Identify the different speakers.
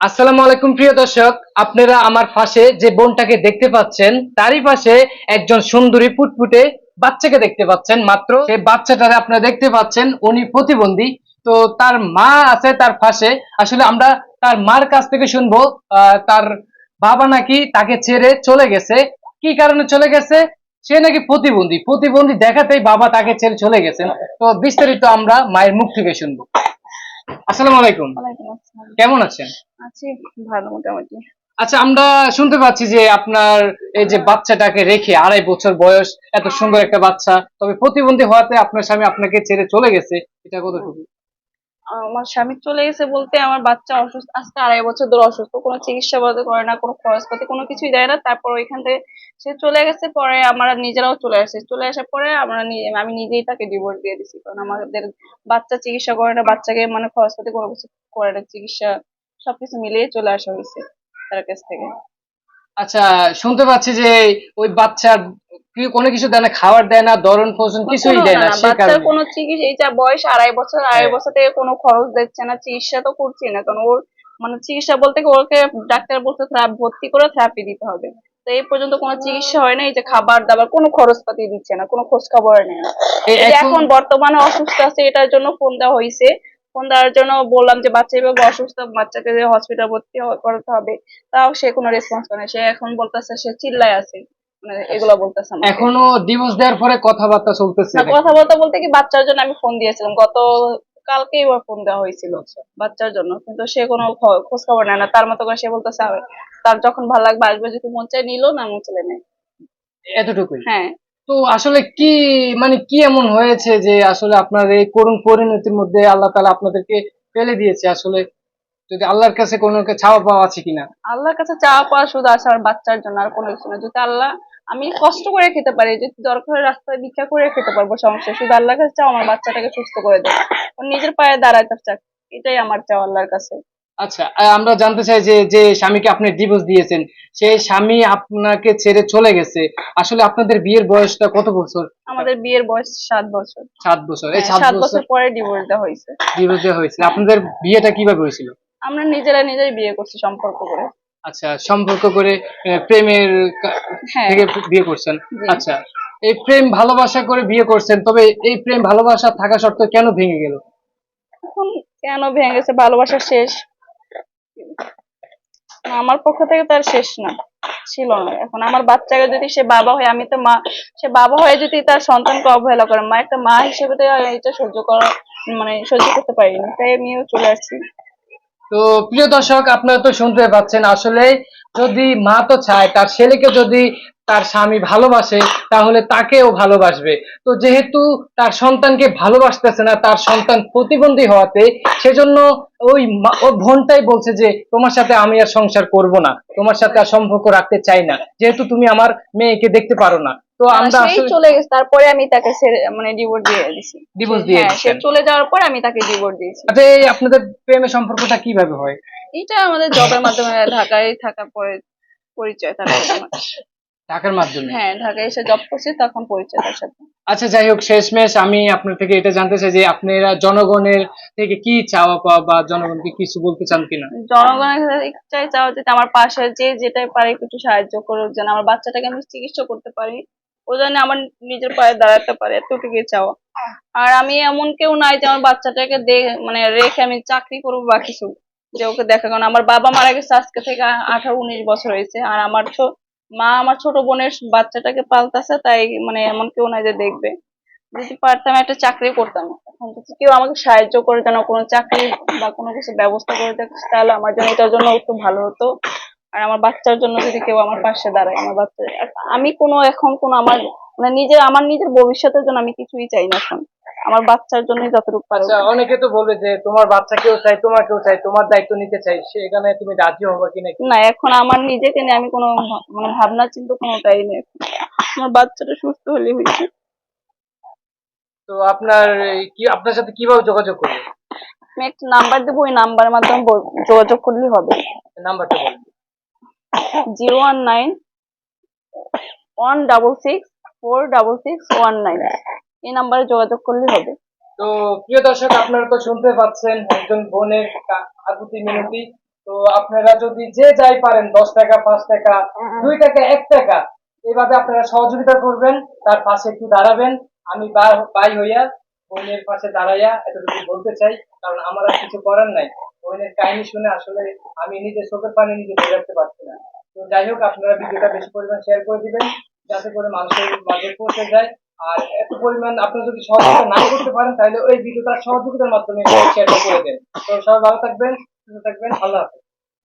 Speaker 1: আসসালামু আলাইকুম, প্রিয় দর্শক। আপনারা আমার পাশে যে বোনটাকে দেখতে পাচ্ছেন, তারই পাশে একজন সুন্দরী ফুটফুটে বাচ্চাকে দেখতে পাচ্ছেন মাত্র। সেই বাচ্চাটারে আপনারা দেখতে পাচ্ছেন, উনি প্রতিবন্ধী। তো তার মা আছে তার পাশে। আসলে আমরা তার মার কাছ থেকে শুনব তার বাবা নাকি তাকে ছেড়ে চলে গেছে। কি কারণে চলে গেছে? সে নাকি প্রতিবন্ধী। প্রতিবন্ধী দেখাতেই বাবা তাকে ছেড়ে চলে গেছেন। তো বিস্তারিত আমরা মায়ের মুখ থেকে শুনব। আসসালামু আলাইকুম।
Speaker 2: ওয়ালাইকুম আসসালাম।
Speaker 1: কেমন আছেন?
Speaker 2: আছি ভালো মোটামুটি।
Speaker 1: আচ্ছা আমরা শুনতে পাচ্ছি যে আপনার এই যে বাচ্চাটাকে রেখে আড়াই বছর বয়স এত সুন্দর একটা বাচ্চা। তবে প্রতিবন্ধী হওয়াতে আপনার স্বামী আপনাকে ছেড়ে চলে গেছে। এটা কতটুকু?
Speaker 2: আমার স্বামী চলে গেছে বলতে আমার বাচ্চা অসুস্থ, আজকে আড়াই বছর ধরে অসুস্থ। কোনো চিকিৎসা বলতে করে না, কোনো খরচপাতি, কোনো কিছুই দেয় না। তারপর ওইখান থেকে সে চলে গেছে, পরে আমরা নিজেরাও চলে আসে। চলে আসার পরে আমরা আমি নিজেই তাকে ডিভোর্স দিয়ে দিছি। কারণ আমাদের বাচ্চা চিকিৎসা করে না, বাচ্চাকে মানে খরচপাতি, কোনো কিছু করে না, চিকিৎসা সবকিছু মিলিয়ে চলে আসা হয়েছে তার কাছ থেকে।
Speaker 1: আচ্ছা শুনতে পাচ্ছি যে ওই বাচ্চার কোনো কিছু দেয় না খাবার দেয় না দরন পোষণ কিছুই দেয় না
Speaker 2: বাচ্চার কোনো চিকিৎসা এই যা বয়স আড়াই বছর আড়াই
Speaker 1: হ্যাঁ।
Speaker 2: বছর থেকে কোনো খরচ দিচ্ছে না চিকিৎসা তো করছি না কারণ ওর মানে চিকিৎসা বলতে ওকে ডাক্তার বলতে থেরাপি ভর্তি করে থেরাপি দিতে হবে। তো এই পর্যন্ত কোনো চিকিৎসা হয় না এই যে খাবার দাবার কোনো খরচপাতি দিচ্ছে না কোনো খোঁজ খবর নেই না
Speaker 1: এখন
Speaker 2: বর্তমানে অসুস্থ আছে এটার জন্য ফোন দেওয়া হয়েছে ফোন দেওয়ার জন্য বললাম যে বাচ্চা এভাবে অসুস্থ বাচ্চাকে যে হসপিটাল ভর্তি করাতে হবে তাও সে কোনো রেসপন্স করে সে এখন বলতেছে সে চিল্লায় আছে। মানে এগুলো বলতেছে
Speaker 1: এখনও ডিভোর্স দেওয়ার পরে কথাবার্তা চলতেছে
Speaker 2: না কথা বলতে বলতে কি বাচ্চার জন্য আমি ফোন দিয়েছিলাম। গত কালকে এবার ফোন দেওয়া হয়েছিল বাচ্চার জন্য। কিন্তু সে কোনো খোঁজ খবর নেয় না। তার মতো করে সে বলতেছে তার যখন ভালো লাগবে আসবে। যদি মন চায় নিল না মন চলে নেয়
Speaker 1: এতটুকুই?
Speaker 2: হ্যাঁ।
Speaker 1: তো আসলে কি মানে কি এমন হয়েছে যে আসলে আপনার এই করুণ পরিণতির মধ্যে আল্লাহ তালা আপনাদেরকে ফেলে দিয়েছে? আসলে যদি আল্লাহর কাছে কোনো ছাওয়া পাওয়া আছে কিনা?
Speaker 2: আল্লাহর কাছে চাওয়া পাওয়া শুধু আছে আমার বাচ্চার জন্য আর কোনো কিছু না। যদি আল্লাহ, আমি কষ্ট করে খেতে পারি, যদি দরকার রাস্তায় ভিক্ষা করে খেতে পারব সমস্যা, শুধু আল্লাহর কাছে চাও আমার বাচ্চাটাকে সুস্থ করে দেয় নিজের পায়ে দাঁড়াতে চাক, এটাই আমার চাও আল্লাহর কাছে।
Speaker 1: আচ্ছা আমরা জানতে চাই যে যে স্বামীকে আপনি ডিভোর্স দিয়েছেন সেই স্বামী আপনাকে ছেড়ে চলে গেছে। আসলে আপনাদের বিয়ের বয়সটা কত বছর?
Speaker 2: আমাদের বিয়ের বয়স সাত বছর।
Speaker 1: সাত বছর। এই
Speaker 2: হ্যাঁ,
Speaker 1: সাত বছর
Speaker 2: পরে ডিভোর্স দেওয়া হয়েছে।
Speaker 1: ডিভোর্স দেওয়া হয়েছিল আপনাদের বিয়েটা কীভাবে হয়েছিল?
Speaker 2: আমরা নিজেরা নিজেই বিয়ে করছি সম্পর্ক করে।
Speaker 1: আচ্ছা সম্পর্ক করে প্রেমের
Speaker 2: হ্যাঁ।
Speaker 1: থেকে বিয়ে করছেন। আচ্ছা এই প্রেম ভালোবাসা করে বিয়ে করছেন তবে এই প্রেম ভালোবাসা থাকা সত্ত্বেও কেন ভেঙে গেল?
Speaker 2: কেন ভেঙে গেছে? ভালোবাসা শেষ। আমার পক্ষ থেকে তার শেষ না, ছিল না। এখন আমার বাচ্চাকে যদি সে বাবা হয়, আমি তো মা, সে বাবা হয়ে যদি তার সন্তানকে অবহেলা করে, মা একটা মা হিসেবে তো এটা সহ্য করা মানে সহ্য করতে পারিনি, তাই আমিও চলে আসছি।
Speaker 1: তো প্রিয় দর্শক, আপনারা তো শুনতে পাচ্ছেন, আসলে যদি মা তো চায়, তার ছেলেকে যদি তার স্বামী ভালোবাসে তাহলে তাকেও ভালোবাসবে। তো যেহেতু তার সন্তানকে ভালোবাসতেছে না তার সন্তান প্রতিবন্ধী হওয়াতে সেজন্য ওই বোনটাই বলছে যে তোমার সাথে আমি আর সংসার করব না তোমার সাথে আর সম্পর্ক রাখতে চাই না যেহেতু তুমি আমার মেয়েকে দেখতে পারো না। তো আমরা আসলে
Speaker 2: চলে গেছে তারপরে আমি তাকে মানে ডিভোর্স দিয়ে দিছি।
Speaker 1: Divorce দিয়ে
Speaker 2: হ্যাঁ, সে চলে যাওয়ার পর আমি তাকে ডিভোর্স দিয়েছি।
Speaker 1: আচ্ছা এই আপনাদের প্রেমের সম্পর্কটা কীভাবে হয়?
Speaker 2: এটা আমাদের জবের মাধ্যমে ঢাকায় থাকার পরে পরিচয় তার আমার।
Speaker 1: ঢাকার মাধ্যমে?
Speaker 2: হ্যাঁ ঢাকায় এসে জব করছি তখন পরিচয় তার সাথে।
Speaker 1: আচ্ছা যাই হোক শেষমেশ আমি আপনার থেকে এটা জানতে চাই যে আপনারা জনগণের থেকে কি চাওয়া পাওয়া বা জনগণকে কিছু বলতে চান কিনা?
Speaker 2: জনগণের একটাই চাওয়া যে আমার পাশে যে যেটাই পারে একটু সাহায্য করুক যেন আমার বাচ্চাটাকে আমি চিকিৎসা করতে পারি। ও যেন আমার নিজের পায়ে দাঁড়াতে পারে এতটুকুই চাওয়া। আর আমি এমন কেউ নাই যে আমার বাচ্চাটাকে মানে রেখে আমি চাকরি করব বা কিছু। যে ওকে দেখা কারণ আমার বাবা মারা গেছে আজকে থেকে আঠারো উনিশ বছর হয়েছে আর আমার ছো- মা আমার ছোট বোনের বাচ্চাটাকে পালতাছে, তাই মানে এমন কেউ নাই যে দেখবে। যদি পারতাম, একটা চাকরি করতাম। এখন যদি কেউ আমাকে সাহায্য করে যেন কোনো চাকরি বা কোনো কিছু ব্যবস্থা করে দেয় তাহলে আমার জন্য এটার জন্য একটু ভালো হতো। আর আমার বাচ্চার জন্য যদি কেউ আমার পাশে দাঁড়ায়, আমার বাচ্চা আমি কোনো এখন কোনো আমার মানে নিজের আমার নিজের ভবিষ্যতের জন্য আমি কিছুই চাই না এখন। আমার বাচ্চার জন্য যতটুকু পারো।
Speaker 1: আচ্ছা অনেকে তো বলবে যে তোমার বাচ্চাকেও চাই তোমাকেও চাই তোমার দায়িত্ব নিতে চাই সেখানে তুমি রাজি হবে নাকি
Speaker 2: না? এখন আমার নিজেকে নিয়ে আমি কোনো মানে ভাবনা চিন্তা কোনোটাই নেই আমার বাচ্চাটা সুস্থ হলে হয়েছে
Speaker 1: তো আপনার কি আপনার সাথে কীভাবে যোগাযোগ করবে?
Speaker 2: আমি একটা নাম্বার দেবো ওই নাম্বারের মাধ্যমে যোগাযোগ করলেই হবে।
Speaker 1: নাম্বারটা বলুন।
Speaker 2: Zero one nine one double six four double six one nine. এই নাম্বারে যোগাযোগ করলে হবে।
Speaker 1: তো প্রিয় দর্শক, আপনারা তো শুনতে পাচ্ছেন একজন বোনের আকুতি মিনতি। তো আপনারা যদি যে যাই পারেন, দশ টাকা, পাঁচ টাকা, দুই টাকা, এক টাকা, এভাবে আপনারা সহযোগিতা করবেন। তার পাশে একটু দাঁড়াবেন। আমি বাই হইয়া বোনের পাশে দাঁড়াইয়া এতটুকু বলতে চাই, কারণ আমার আর কিছু করার নাই। বোনের কাহিনী শুনে আসলে আমি নিজে চোখের পানি নিজে রাখতে পারছি না। তো যাই হোক, আপনারা ভিডিওটা বেশি পরিমাণ শেয়ার করে দিবেন, যাতে করে মানুষের মাঝে পৌঁছে যায়। আর এত পরিমাণ আপনি যদি সহযোগিতা না করতে পারেন, তাহলে ওই ভিডিওটা সহযোগিতার মাধ্যমে শেয়ার করে দেন। তো সবাই ভালো থাকবেন, সুস্থ থাকবেন, আল্লাহ হাফেজ।